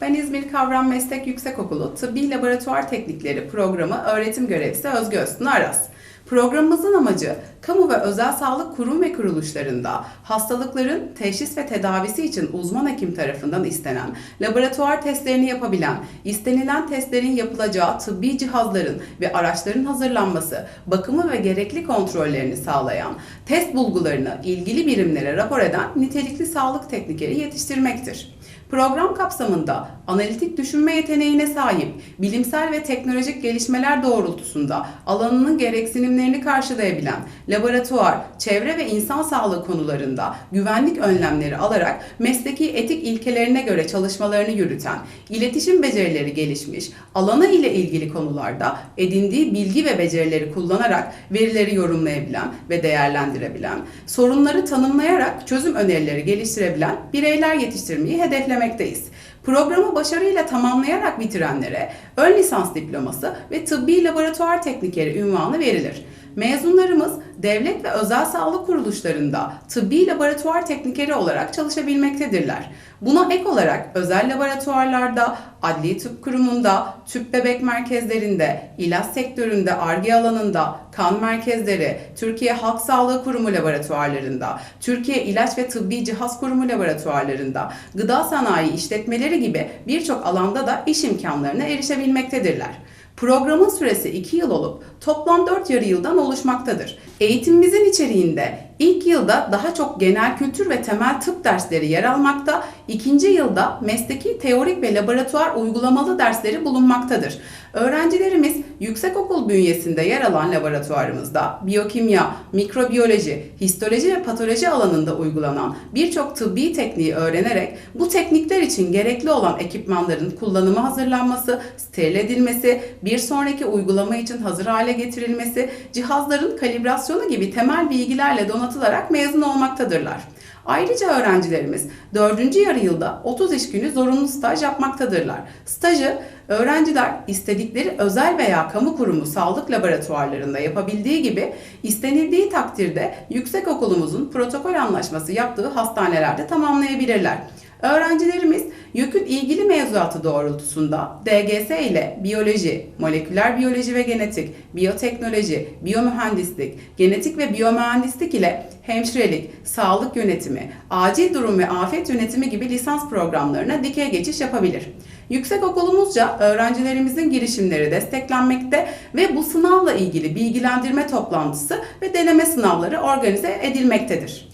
Ben İzmir Kavram Meslek Yüksekokulu Tıbbi Laboratuvar Teknikleri Programı öğretim görevlisi Özge Öztun Aras. Programımızın amacı kamu ve özel sağlık kurum ve kuruluşlarında hastalıkların teşhis ve tedavisi için uzman hekim tarafından istenen, laboratuvar testlerini yapabilen, istenilen testlerin yapılacağı tıbbi cihazların ve araçların hazırlanması, bakımı ve gerekli kontrollerini sağlayan, test bulgularını ilgili birimlere rapor eden nitelikli sağlık teknikeri yetiştirmektir. Program kapsamında analitik düşünme yeteneğine sahip, bilimsel ve teknolojik gelişmeler doğrultusunda alanının gereksinimlerini karşılayabilen, laboratuvar, çevre ve insan sağlığı konularında güvenlik önlemleri alarak mesleki etik ilkelerine göre çalışmalarını yürüten, iletişim becerileri gelişmiş, alanı ile ilgili konularda edindiği bilgi ve becerileri kullanarak verileri yorumlayabilen ve değerlendirebilen, sorunları tanımlayarak çözüm önerileri geliştirebilen bireyler yetiştirmeyi hedeflemekteyiz. Programı başarıyla tamamlayarak bitirenlere ön lisans diploması ve tıbbi laboratuvar teknikeri ünvanı verilir. Mezunlarımız devlet ve özel sağlık kuruluşlarında tıbbi laboratuvar teknikeri olarak çalışabilmektedirler. Buna ek olarak özel laboratuvarlarda, adli tıp kurumunda, tüp bebek merkezlerinde, ilaç sektöründe, ARGE alanında, kan merkezleri, Türkiye Halk Sağlığı Kurumu laboratuvarlarında, Türkiye İlaç ve Tıbbi Cihaz Kurumu laboratuvarlarında, gıda sanayi işletmeleri gibi birçok alanda da iş imkanlarına erişebilmektedirler. Programın süresi 2 yıl olup toplam 4 yarı yıldan oluşmaktadır. Eğitimimizin içeriğinde ilk yılda daha çok genel kültür ve temel tıp dersleri yer almakta, ikinci yılda mesleki teorik ve laboratuvar uygulamalı dersleri bulunmaktadır. Öğrencilerimiz yüksekokul bünyesinde yer alan laboratuvarımızda biyokimya, mikrobiyoloji, histoloji ve patoloji alanında uygulanan birçok tıbbi tekniği öğrenerek bu teknikler için gerekli olan ekipmanların kullanımı hazırlanması, steril edilmesi, bir sonraki uygulama için hazır hale getirilmesi, cihazların kalibrasyonu gibi temel bilgilerle donatılarak mezun olmaktadırlar. Ayrıca öğrencilerimiz 4. yarı yılda 30 iş günü zorunlu staj yapmaktadırlar. Stajı öğrenciler istedikleri özel veya kamu kurumu sağlık laboratuvarlarında yapabildiği gibi istenildiği takdirde yüksekokulumuzun protokol anlaşması yaptığı hastanelerde tamamlayabilirler. Öğrencilerimiz YÖK'ün ilgili mevzuatı doğrultusunda DGS ile biyoloji, moleküler biyoloji ve genetik, biyoteknoloji, biyomühendislik, genetik ve biyomühendislik ile hemşirelik, sağlık yönetimi, acil durum ve afet yönetimi gibi lisans programlarına dikey geçiş yapabilir. Yüksekokulumuzca öğrencilerimizin girişimleri desteklenmekte ve bu sınavla ilgili bilgilendirme toplantısı ve deneme sınavları organize edilmektedir.